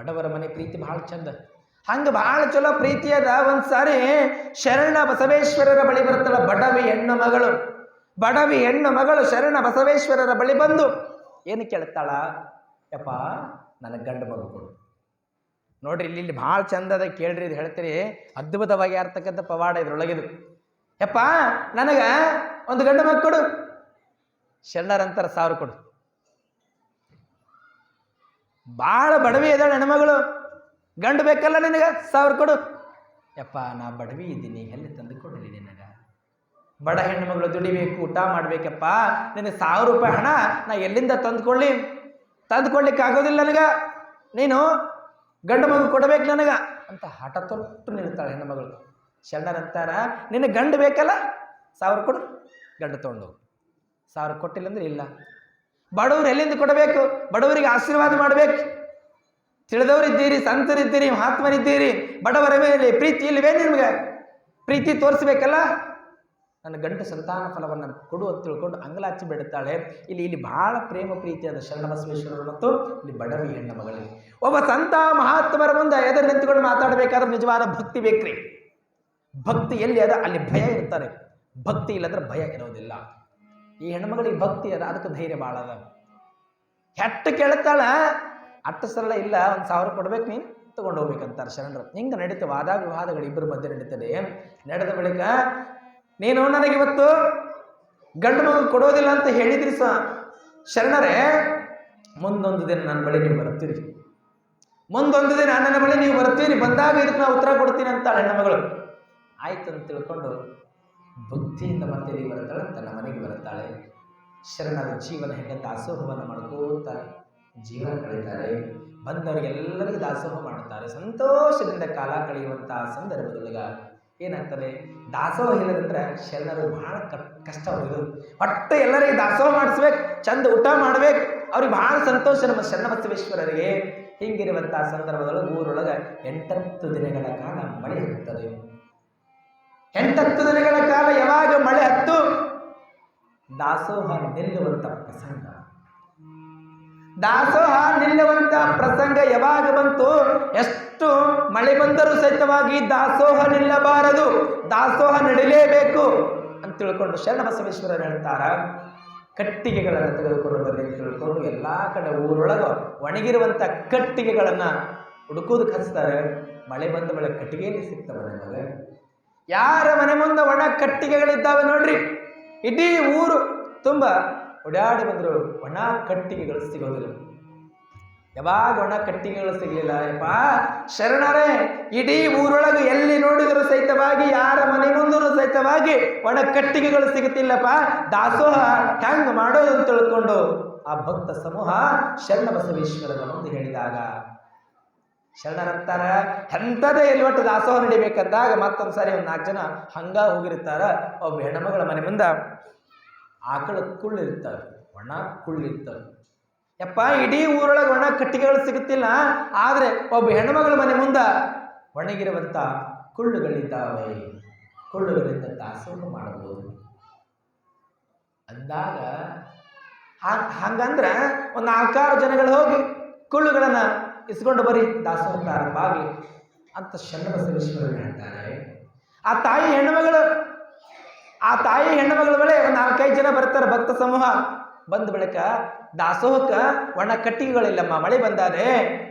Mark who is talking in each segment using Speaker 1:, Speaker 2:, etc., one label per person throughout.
Speaker 1: ಬಡವರ ಮನೆ ಪ್ರೀತಿ ಭಾಳ ಚಂದ. ಹಂಗ ಭಾಳ ಚಲೋ ಪ್ರೀತಿ ಅದ. ಒಂದ್ಸಾರಿ ಶರಣ ಬಸವೇಶ್ವರರ ಬಳಿ ಬರ್ತಾಳ ಬಡವಿ ಹೆಣ್ಣು ಮಗಳು. ಬಡವಿ ಹೆಣ್ಣು ಮಗಳು ಶರಣ ಬಸವೇಶ್ವರರ ಬಳಿ ಬಂದು ಏನು ಕೇಳ್ತಾಳ? ಯಪ್ಪ, ನನಗೆ ಗಂಡು ಮಗು ಕೊಡು. ನೋಡ್ರಿ, ಇಲ್ಲಿ ಇಲ್ಲಿ ಭಾಳ ಚಂದದ ಕೇಳ್ರಿ, ಇದು ಹೇಳ್ತೀರಿ. ಅದ್ಭುತವಾಗಿ ಆರ್ತಕ್ಕಂಥ ಪವಾಡ ಇದ್ರೊಳಗಿದು. ಯಪ್ಪ, ನನಗೆ ಒಂದು ಗಂಡು ಮಗು ಕೊಡು. ಶರಣರಂತರ ಸಾವಿರ ಕೊಡು. ಭಾಳ ಬಡವಿ ಇದ್ದಾಳೆ ಹೆಣ್ಮಗಳು. ಗಂಡು ಬೇಕಲ್ಲ ನಿನಗ? ಸಾವಿರ ಕೊಡು. ಯಪ್ಪ, ನಾ ಬಡವಿ ಇದ್ದೀನಿ, ಎಲ್ಲಿ ತಂದು ಕೊಡಲಿ ನಿನಗ? ಬಡ ಹೆಣ್ಮಗಳು ದುಡಿಬೇಕು, ಊಟ ಮಾಡ್ಬೇಕಪ್ಪ, ನಿನಗೆ ಸಾವಿರ ರೂಪಾಯಿ ಹಣ, ನಾ ಎಲ್ಲಿಂದ ತಂದುಕೊಳ್ಳಿ ತಂದುಕೊಡ್ಲಿಕ್ಕೆ ಆಗೋದಿಲ್ಲ ನನಗ? ನೀನು ಗಂಡು ಮಗು ಕೊಡಬೇಕು ನನಗ? ಅಂತ ಹಠ ತೊಟ್ಟು ನಿಲ್ತಾಳೆ ಹೆಣ್ಮಗಳು. ಶರಣರಂತಾರ ನಿನಗೆ ಗಂಡು ಬೇಕಲ್ಲ? ಸಾವಿರ ಕೊಡು. ಗಂಡು ತೊಗೊಂಡು. ಸಾವಿರ ಕೊಟ್ಟಿಲ್ಲ ಅಂದ್ರೆ ಇಲ್ಲ. ಬಡವರು ಎಲ್ಲಿಂದ ಕೊಡಬೇಕು? ಬಡವರಿಗೆ ಆಶೀರ್ವಾದ ಮಾಡಬೇಕು. ತಿಳಿದವರಿದ್ದೀರಿ, ಸಂತರಿದ್ದೀರಿ, ಮಹಾತ್ಮರಿದ್ದೀರಿ, ಬಡವರ ಮೇಲೆ ಪ್ರೀತಿ ಇಲ್ಲವೇ ನಿಮಗೆ? ಪ್ರೀತಿ ತೋರಿಸ್ಬೇಕಲ್ಲ? ನನ್ನ ಗಂಟು ಸಂತಾನ ಫಲವನ್ನು ಕೊಡು ಅಂತ ತಿಳ್ಕೊಂಡು ಅಂಗಲಾಚಿ ಬಿಡುತ್ತಾಳೆ. ಇಲ್ಲಿ ಇಲ್ಲಿ ಬಹಳ ಪ್ರೇಮ ಪ್ರೀತಿಯಾದ ಶರಣಬಸವೇಶ್ವರರು ಮತ್ತು ಇಲ್ಲಿ ಬಡವಿ ಹೆಣ್ಣು ಮಗಳಿಗೆ ಒಬ್ಬ ಸಂತ ಮಹಾತ್ಮರ ಮುಂದೆ ಎದುರು ನಿಂತುಕೊಂಡು ಮಾತಾಡಬೇಕಾದ್ರೆ ನಿಜವಾದ ಭಕ್ತಿ ಬೇಕ್ರಿ. ಭಕ್ತಿ ಎಲ್ಲಿ ಅದ? ಅಲ್ಲಿ ಭಯ ಇರ್ತಾರೆ ಭಕ್ತಿ ಇಲ್ಲದ್ರೆ ಭಯ ಇರೋದಿಲ್ಲ. ಈ ಹೆಣ್ಮಗಳಿಗೆ ಭಕ್ತಿ ಅದ, ಅದಕ್ಕೆ ಧೈರ್ಯ ಭಾಳ ಅದ. ಹೆಟ್ಟ ಕೇಳ್ತಾಳ, ಅಟ್ಟ ಸರಳ ಇಲ್ಲ, ಒಂದು ಸಾವಿರ ಕೊಡ್ಬೇಕು ನೀನು, ತಗೊಂಡು ಹೋಗ್ಬೇಕಂತಾರೆ ಶರಣರು. ಹಿಂಗೆ ನಡೀತ ವಾದ ವಿವಾದಗಳು ಇಬ್ಬರು ಮಧ್ಯೆ ನಡೀತದೆ. ನಡೆದ ಬಳಿಕ, ನೀನು ನನಗಿವತ್ತು ಗಂಡು ಮಗು ಕೊಡೋದಿಲ್ಲ ಅಂತ ಹೇಳಿದ್ರಿ ಸ ಶರಣರೇ, ಮುಂದೊಂದು ದಿನ ನನ್ನ ಬಳಿ ನೀವು ಬರ್ತೀರಿ ಮುಂದೊಂದು ದಿನ ನನ್ನ ಬಳಿ ನೀವು ಬರ್ತೀರಿ ಬಂದಾಗ ಇದಕ್ಕೆ ನಾವು ಉತ್ತರ ಕೊಡ್ತೀನಿ ಅಂತ ಹೆಣ್ಣುಮಗಳು ಆಯ್ತು ಅಂತ ತಿಳ್ಕೊಂಡು ಭಕ್ತಿಯಿಂದ ಮತ್ತೆ ಇಲ್ಲಿ ಬರ್ತಾಳೆ ತನ್ನ ಮನೆಗೆ ಬರುತ್ತಾಳೆ. ಶರಣರ ಜೀವನ ಹೆಂಗೆ ದಾಸೋಹವನ್ನು ಮಾಡ್ಕೋತ ಜೀವನ ಕಳೀತಾರೆ. ಬಂದವರಿಗೆಲ್ಲರಿಗೂ ದಾಸೋಹ ಮಾಡುತ್ತಾರೆ. ಸಂತೋಷದಿಂದ ಕಾಲ ಕಳೆಯುವಂತಹ ಸಂದರ್ಭದೊಳಗ ಏನಾಗ್ತದೆ? ದಾಸೋಹ ಇಲ್ಲದಂದ್ರೆ ಶರಣರು ಬಹಳ ಕಷ್ಟ ಹೋಗುದು ಒಟ್ಟು ಎಲ್ಲರಿಗೆ ದಾಸೋಹ ಮಾಡಿಸ್ಬೇಕು, ಚಂದ ಊಟ ಮಾಡ್ಬೇಕು. ಅವ್ರಿಗೆ ಬಹಳ ಸಂತೋಷ ನಮ್ಮ ಶರಣಬಸವೇಶ್ವರರಿಗೆ. ಹಿಂಗಿರುವಂತಹ ಸಂದರ್ಭದೊಳಗೆ ಊರೊಳಗೆ ಎಂಟತ್ತು ದಿನಗಳ ಕಾಲ ಮಳೆ ಎಂಟತ್ತು ದಿನಗಳ ಕಾಲ ಯಾವಾಗ ಮಳೆ ಹತ್ತು? ದಾಸೋಹ ನಿಲ್ಲುವಂತ ಪ್ರಸಂಗ. ದಾಸೋಹ ನಿಲ್ಲುವಂತ ಪ್ರಸಂಗ ಯಾವಾಗ ಬಂತು? ಎಷ್ಟು ಮಳೆ ಬಂದರೂ ಸಹಿತವಾಗಿ ದಾಸೋಹ ನಿಲ್ಲಬಾರದು, ದಾಸೋಹ ನಡಿಲೇಬೇಕು ಅಂತ ತಿಳ್ಕೊಂಡು ಶರಣ ಬಸವೇಶ್ವರರು ಹೇಳ್ತಾರ. ಕಟ್ಟಿಗೆಗಳನ್ನು ತೆಗೆದುಕೊಂಡು ಬರ್ರಿ ಅಂತ ತಿಳ್ಕೊಂಡು ಎಲ್ಲ ಕಡೆ ಊರೊಳಗ ಒಣಗಿರುವಂಥ ಕಟ್ಟಿಗೆಗಳನ್ನು ಹುಡುಕೋದಕ್ಕೆ ಹಚ್ತಾರೆ ಮಳೆ ಬಂದ ಮೇಲೆ ಕಟ್ಟಿಗೆಯಲ್ಲಿ ಸಿಗ್ತವೆ ಯಾರ ಮನೆ ಮುಂದೆ ಒಣ ಕಟ್ಟಿಗೆಗಳಿದ್ದಾವೆ ನೋಡ್ರಿ? ಇಡೀ ಊರು ತುಂಬ ಓಡಾಡಿ ಬಂದರು ಒಣ ಕಟ್ಟಿಗೆಗಳು ಸಿಗೋದಿಲ್ಲ. ಯಾವಾಗ ಒಣ ಕಟ್ಟಿಗೆಗಳು ಸಿಗಲಿಲ್ಲ, ಯಪ್ಪ, ಶರಣರೇ, ಇಡೀ ಊರೊಳಗೆ ಎಲ್ಲಿ ನೋಡಿದರೂ ಸಹಿತವಾಗಿ, ಯಾರ ಮನೆ ಮುಂದೂ ಸಹಿತವಾಗಿ ಒಣ ಕಟ್ಟಿಗೆಗಳು ಸಿಗುತ್ತಿಲ್ಲಪ್ಪ. ದಾಸೋಹ ಹ್ಯಾಂಗ್ ಮಾಡೋದು ಅಂತ ತಿಳ್ಕೊಂಡು ಆ ಭಕ್ತ ಸಮೂಹ ಶರಣ ಬಸವೇಶ್ವರನ ಮುಂದೆ ಹೇಳಿದಾಗ ಶರಣರಂತಾರ. ಎಂಥದೇ ಎಲ್ವಟ್ಟು ದಾಸೋಹ ನಡಿಬೇಕಂದಾಗ ಮತ್ತೊಂದು ಸಾರಿ ಒಂದು ನಾಲ್ಕು ಜನ ಹಂಗ ಹೋಗಿರ್ತಾರ. ಒಬ್ಬ ಹೆಣ್ಮಗಳ ಮನೆ ಮುಂದೆ ಆಕಳ ಕುಳ್ಳಿರ್ತಾವೆ, ಒಣ ಕುಳ್ಳಿರ್ತವೆ. ಯಪ್ಪ, ಇಡೀ ಊರೊಳಗೆ ಒಣ ಕಟ್ಟಿಗೆಗಳು ಸಿಗುತ್ತಿಲ್ಲ. ಆದರೆ ಒಬ್ಬ ಹೆಣ್ಮಗಳ ಮನೆ ಮುಂದೆ ಒಣಗಿರುವಂಥ ಕುಳ್ಳುಗಳಿದ್ದಾವೆ. ಕುಳ್ಳುಗಳಿಂದ ದಾಸೋಹ ಮಾಡಬಹುದು. ಅಂದಾಗ ಹಾಂಗ್ ಹಂಗಂದ್ರೆ ಒಂದು ನಾಲ್ಕಾರು ಜನಗಳು ಹೋಗಿ ಕುಳ್ಳುಗಳನ್ನು ಇಸ್ಕೊಂಡು ಬರೀ ದಾಸೋಹ ಪ್ರಾರಂಭ ಆಗಲಿ ಅಂತ ಶರಣಬಸವೇಶ್ವರರು ಹೇಳ್ತಾರೆ. ಆ ತಾಯಿ ಹೆಣ್ಣುಮಗಳು ಆ ತಾಯಿ ಹೆಣ್ಣುಮಗಳ ಬಳಿ ಒಂದು ನಾಲ್ಕೈದು ಜನ ಬರ್ತಾರೆ ಭಕ್ತ ಸಮೂಹ. ಬಂದ ಬಳಿಕ ದಾಸೋಹಕ್ಕೆ ಒಣ ಕಟ್ಟಿಗೆಗಳಿಲ್ಲಮ್ಮ, ಮಳೆ ಬಂದಾದೆ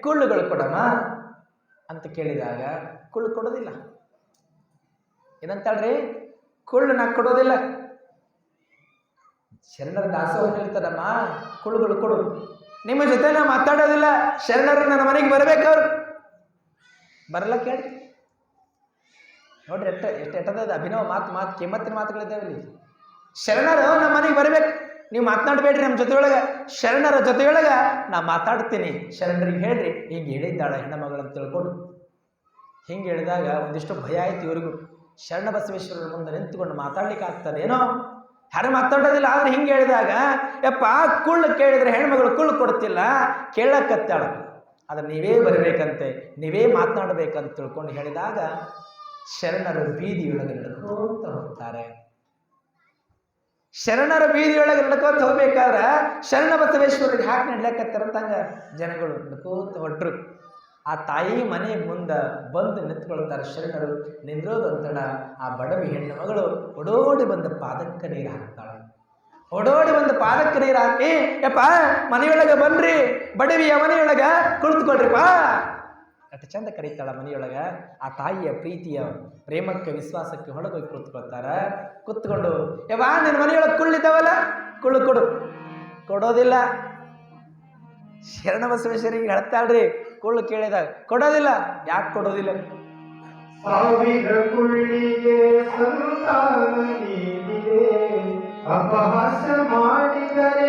Speaker 1: ಕುಳ್ಳುಗಳು ಕೊಡಮ್ಮ ಅಂತ ಕೇಳಿದಾಗ ಕುಳ್ಳು ಕೊಡೋದಿಲ್ಲ. ಏನಂತಾಳ್ರಿ? ಕುಳ್ಳು ನಾ ಕೊಡೋದಿಲ್ಲ. ಶರಣರ ದಾಸೋಹ ಹೇಳ್ತಾರಮ್ಮ, ಕುಳ್ಳುಗಳು ಕೊಡು. ನಿಮ್ಮ ಜೊತೆ ನಾ ಮಾತಾಡೋದಿಲ್ಲ, ಶರಣರು ನನ್ನ ಮನೆಗೆ ಬರ್ಬೇಕವ್ರು ಬರಲ್ಲ ಕೇಳಿ. ನೋಡ್ರಿ ಎಟ್ಟ ಎಷ್ಟು ಎಟ್ಟದ ಅಭಿನವ ಮಾತು ಮಾತು ಕಿಮ್ಮತ್ತಿನ ಮಾತುಗಳಿದ್ದಾವೆ ಇಲ್ಲಿ. ಶರಣರು ನಮ್ಮ ಮನೆಗೆ ಬರಬೇಕು. ನೀವು ಮಾತನಾಡಬೇಡ್ರಿ ನಮ್ಮ ಜೊತೆಯೊಳಗೆ. ಶರಣರ ಜೊತೆಯೊಳಗೆ ನಾ ಮಾತಾಡ್ತೀನಿ. ಶರಣರಿಗೆ ಹೇಳ್ರಿ, ಹಿಂಗೆ ಹೇಳಿದ್ದಾಳೆ ಹೆಣ್ಣಮಗಳು ಅಂತ ತಿಳ್ಕೊಂಡು. ಹಿಂಗೆ ಹೇಳಿದಾಗ ಒಂದಿಷ್ಟು ಭಯ ಆಯ್ತು ಇವರಿಗೂ. ಶರಣ ಬಸವೇಶ್ವರರ ಮುಂದೆ ನಿಂತ್ಕೊಂಡು ಮಾತಾಡ್ಲಿಕ್ಕೆ ಆಗ್ತದೆ ಏನೋ ಯಾರು ಮಾತಾಡೋದಿಲ್ಲ, ಆದ್ರೆ ಹಿಂಗೆ ಹೇಳಿದಾಗ, ಯಪ್ಪ, ಕುಳ್ಳು ಕೇಳಿದ್ರೆ ಹೆಣ್ಮಗಳು ಕುಳ್ಳು ಕೊಡ್ತಿಲ್ಲ ಕೇಳಕ್ಕತ್ತಾಳ ಆದ್ರೆ ನೀವೇ ಬರಬೇಕಂತೆ, ನೀವೇ ಮಾತನಾಡಬೇಕಂತ ತಿಳ್ಕೊಂಡು ಹೇಳಿದಾಗ, ಶರಣರ ಬೀದಿಯೊಳಗೆ ನಡ್ಕೋತ ಹೋಗ್ತಾರೆ. ಶರಣರ ಬೀದಿಯೊಳಗೆ ನಡ್ಕೋತ ಹೋಗ್ಬೇಕಾದ್ರೆ, ಶರಣ ಬಸವೇಶ್ವರಿಗೆ ಹಾಕಿ ನಡ್ಲಕತ್ತಾರಂತ ಹಂಗ ಜನಗಳು ನಡ್ಕೋತ ಹೊಟ್ರು. ಆ ತಾಯಿ ಮನೆ ಮುಂದೆ ಬಂದು ನಿಂತ್ಕೊಳ್ತಾರೆ ಶರಣರು. ನಿಂದ್ರೋದಂತಡ ಆ ಬಡವಿ ಹೆಣ್ಣು ಮಗಳು ಓಡೋಡಿ ಬಂದ ಪಾದಕ್ಕ ನೀರು ಹಾಕ್ತಾಳೆ. ಓಡೋಡಿ ಬಂದು ಪಾದಕ್ಕೆ ನೀರು ಹಾಕಿ, ಯಪ್ಪ, ಮನೆಯೊಳಗೆ ಬನ್ರಿ. ಬಡವಿಯ ಮನೆಯೊಳಗ ಕುಳಿತುಕೊಳ್ರಿಪ್ಪ. ಅಷ್ಟು ಚಂದ ಕರೀತಾಳ ಮನೆಯೊಳಗ. ಆ ತಾಯಿಯ ಪ್ರೀತಿಯ ಪ್ರೇಮಕ್ಕೆ ವಿಶ್ವಾಸಕ್ಕೆ ಹೊಳಗೋಗಿ ಕುಳಿತುಕೊಳ್ತಾರ. ಕುತ್ಕೊಂಡು, ಯವ್ವ, ನಿನ್ನ ಮನೆಯೊಳಗೆ ಕುಳ್ಳಿದ್ದಾವಲ್ಲ? ಕುಳ್ಳು ಕೊಡು. ಕೊಡೋದಿಲ್ಲ. ಶರಣ ಬಸವೇಶ್ವರಿಗೆ ಹೇಳ್ತಾಳ್ರಿ ಕುಳ್ಳು ಕೇಳಿದಾಗ ಕೊಡೋದಿಲ್ಲ. ಯಾಕೆ ಕೊಡೋದಿಲ್ಲ?
Speaker 2: ಸಾವಿರ ಕುಳ್ಳಿಗೆ ಸಂತಾನ ಅಪಹಾಸ ಮಾಡಿದರೆ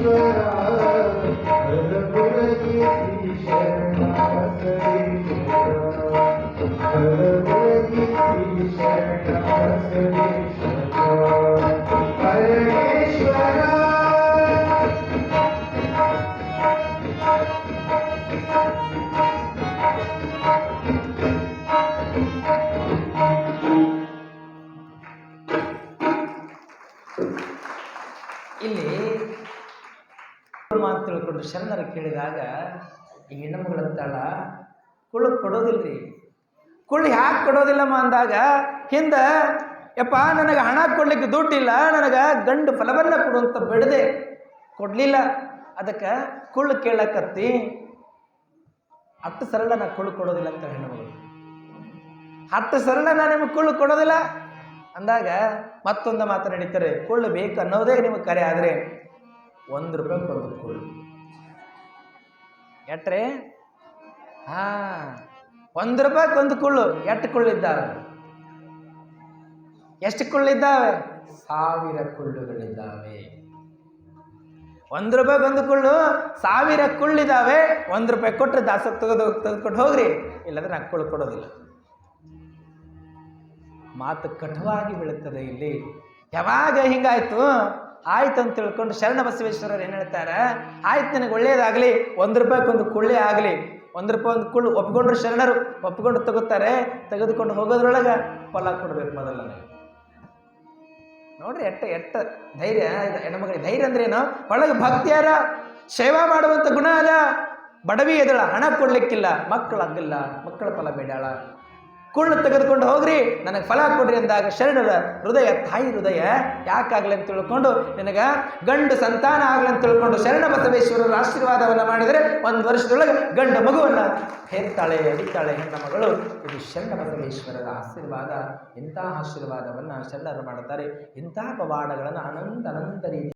Speaker 1: Senhor. ಮಾತು ತಿಳ್ಕೊಂಡು ಶರಣರು ಕೇಳಿದಾಗ, ಈ ಹೆಣ್ಣುಮಗಳಂತಾಳ, ಕುಳ್ಳು ರೀ ಕುಳ್ಳು ಯಾಕೆ ಕೊಡೋದಿಲ್ಲಮ್ಮ ಅಂದಾಗ, ಹಿಂದೆ, ಯಪ್ಪ, ನನಗೆ ಹಣ ಕೊಡ್ಲಿಕ್ಕೆ ದುಡ್ಡಿಲ್ಲ, ನನಗೆ ಗಂಡು ಫಲವನ್ನ ಕೊಡುವಂತ ಬೇಡದೆ ಕೊಡಲಿಲ್ಲ. ಅದಕ್ಕೆ ಕುಳ್ಳು ಕೇಳಕತ್ತಿ. ಅಷ್ಟು ಸರಳ ನಾ ಕುಳ್ಳು ಕೊಡೋದಿಲ್ಲ ಅಂತ ಹೆಣ್ಣುಮಗಳು ಹತ್ತು ಸರಳ ನಾನು ನಿಮಗೆ ಕುಳ್ಳು ಕೊಡೋದಿಲ್ಲ. ಅಂದಾಗ ಮತ್ತೊಂದು ಮಾತು ನಡೀತಾರೆ, ಕುಳ್ಳು ಬೇಕು ಅನ್ನೋದೇ ನಿಮಗೆ ಕರೆ ಆದರೆ ಒಂದು ರೂಪಾಯಿ ಒಂದು ಕುಳ್ಳು ಎಟ್ರೆ? ಹಾ. ಒಂದು ರೂಪಾಯಿ ಒಂದು ಕುಳ್ಳು ಕುಳ್ಳಿದ್ದಾವೆ? ಎಷ್ಟು ಕುಳ್ಳಿದ್ದಾವೆ? ಸಾವಿರ ಕುಳ್ಳುಗಳಿದ್ದಾವೆ. ಒಂದು ರೂಪಾಯಿ ಒಂದು ಕುಳ್ಳು ಸಾವಿರ ಕುಳ್ಳಿದ್ದಾವೆ. ಒಂದು ರೂಪಾಯಿ ಕೊಟ್ಟರೆ ದಾಸ ತೆಗೆದು ತೆಗೆದುಕೊಂಡು ಹೋಗ್ರಿ. ಇಲ್ಲಾಂದ್ರೆ ನಾನು ಕುಳ್ಳು ಕೊಡೋದಿಲ್ಲ. ಮಾತು ಕಠವಾಗಿ ಬೀಳುತ್ತದೆ ಇಲ್ಲಿ. ಯಾವಾಗ ಹಿಂಗಾಯ್ತು? ಆಯ್ತು ಅಂತ ತಿಳ್ಕೊಂಡು ಶರಣ ಬಸವೇಶ್ವರರು ಏನು ಹೇಳ್ತಾರೆ? ಆಯ್ತು ನನಗೆ ಒಳ್ಳೇದಾಗಲಿ, ಒಂದು ರೂಪಾಯಿಗೊಂದು ಕುಳ್ಳೆ ಆಗಲಿ. ಒಂದು ರೂಪಾಯಿ ಒಂದು ಕುಳ್ಳು ಒಪ್ಕೊಂಡ್ರು ಶರಣರು ಒಪ್ಕೊಂಡು ತಗೋತಾರೆ, ತೆಗೆದುಕೊಂಡು ಹೋಗೋದ್ರೊಳಗೆ ಫಲ ಕೊಡ್ಬೇಕು ಮೊದಲ ನನಗೆ ನೋಡ್ರಿ ಎಟ್ಟ ಎಟ್ಟ ಧೈರ್ಯ ಹೆಣ್ಮಗಳಿಗೆ ಧೈರ್ಯ ಅಂದ್ರೇನು ಒಳಗೆ ಭಕ್ತಿಯಾರ, ಸೇವಾ ಮಾಡುವಂಥ ಗುಣ ಅದ. ಬಡವಿ ಎದಳ ಹಣ ಕೊಡ್ಲಿಕ್ಕಿಲ್ಲ ಮಕ್ಕಳಾಗಿಲ್ಲ ಮಕ್ಕಳ ಫಲ ಬೇಡಾಳ. ಕುಳ್ಳು ತೆಗೆದುಕೊಂಡು ಹೋಗ್ರಿ, ನನಗೆ ಫಲ ಕೊಡ್ರಿ ಅಂದಾಗ ಶರಣರ ಹೃದಯ, ತಾಯಿ ಹೃದಯ ಯಾಕಾಗಲಿ ಅಂತ ತಿಳ್ಕೊಂಡು, ನಿನಗ ಗಂಡು ಸಂತಾನ ಆಗ್ಲಿ ಅಂತ ತಿಳ್ಕೊಂಡು ಶರಣ ಬಸವೇಶ್ವರರ ಆಶೀರ್ವಾದವನ್ನು ಮಾಡಿದರೆ ಒಂದು ವರ್ಷದೊಳಗೆ ಗಂಡು ಮಗುವನ್ನು ಹೆತ್ತಾಳೆ ಅಡಿತಾಳೆ ಹೆಣ್ಣ ಮಗಳು. ಇದು ಶರಣ ಬಸವೇಶ್ವರರ ಆಶೀರ್ವಾದ. ಇಂತಹ ಆಶೀರ್ವಾದವನ್ನು ಶರಣರು ಮಾಡುತ್ತಾರೆ. ಇಂಥ ಪವಾಡಗಳನ್ನು ಅನಂತ ಅನಂತ ರೀತಿ